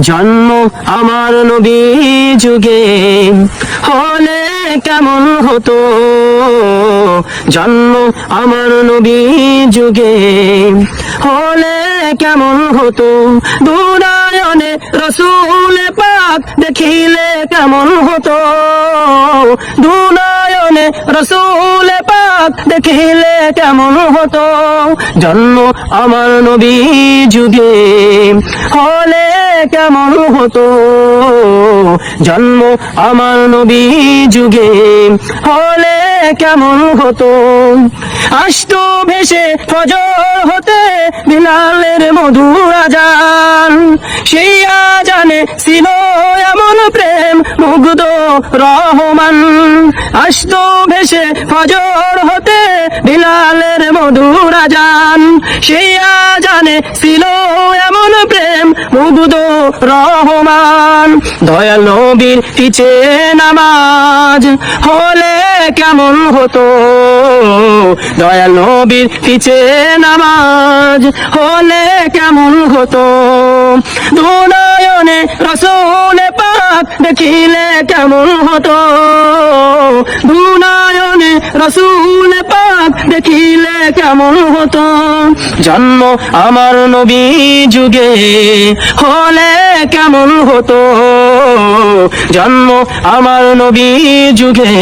জন্ম আমার নবী যুগে হলে কেমন হতো? জন্ম আমার নবী যুগে হলে কেমন হতো? দুরায়নে রসুল পাক দেখিলে কেমন হতো? দুনায়নে রসুল পাক দেখিলে কেমন হতো? জন্ম আমার নবী যুগে হলে কেমন হতো? জন্ম আমার নবী যুগে হলে কেমন হতো? আসতো ভেসে ফজর হতে বিলালের মধুর আজান। সেই আজানে ছিল এমন প্রেম, মুগ্ধ, রহমান। আসতো ভেসে ফজর হতে বিলালের মধুর আজান। সেই আজানে ছিল এমন প্রেম, মুগ্ধ, রহমান। দয়াল নবীর পিছে নামাজ হলে কেমন হতো? দয়াল নবীর পিছে নামাজ হলে কেমন হতো? দুনয়নে রসুল পাক দেখিলে কেমন হতো? দুনয়নে রসুল পাক দেখিলে কেমন হতো? জন্ম আমার নবী যুগে হলে কেমন হতো? জন্ম আমার নবী যুগে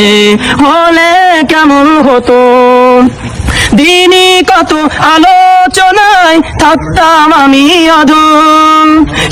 হলে কেমন হতো? দিনই কত আলোচনায় থাকতাম আমি অধম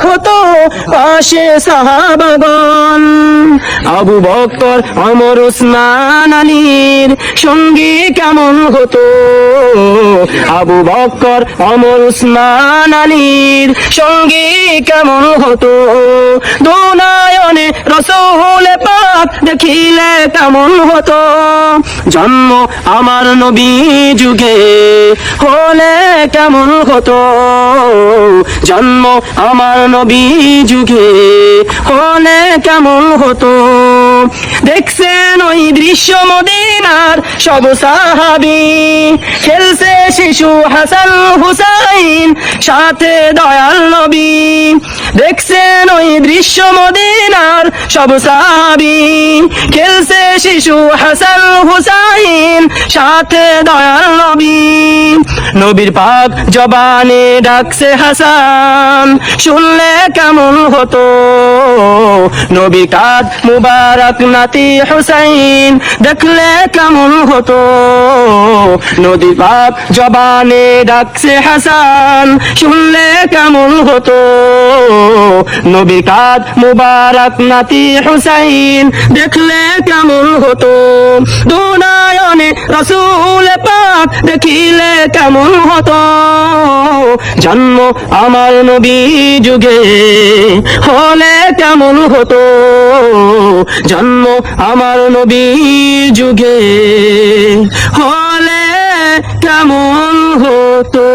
হতো পাশে সাহাবাগন আবু বক্কর অমর উসমান, আলীর সঙ্গী কেমন হতো? আবু বক্কর অমর উসমান, আলীর সঙ্গী কেমন হতো? দুনায়নে রসুল পাক দেখিলে কেমন হতো? জন্ম আমার নবী যুগে হলে কেমন হতো? জন্ম আমার নবী যুগে হলে কেমন হতো? দেখছেন ওই দৃশ্য মদিনার সব সাহাবি। খেলছে শিশু হাসান হুসাইন, সাথে দয়াল নবী। দেখছেন ওই দৃশ্য মদিনার সব সাহাবি। খেলছে শিশু হাসান হুসাইন, সাথে দয়াল নবী। নবীর পাক জবানে ডাকছে হাসান, শুনলে কেমন হতো? নবীর কাদ মুবারক নাতি হুসাইন, দেখলে কেমন হতো? নদীর পাক জবানে ডাকছে হাসান, শুনলে কেমন হতো? নবীর কাদ মুবারক নাতি হুসাইন, দেখলে কেমন হতো? দুনায়নে রসুল পাক দেখিলে কেমন হত? জন্ম আমার নবী যুগে হলে কেমন হতো? জন্ম আমার নবী যুগে হলে কেমন হতো?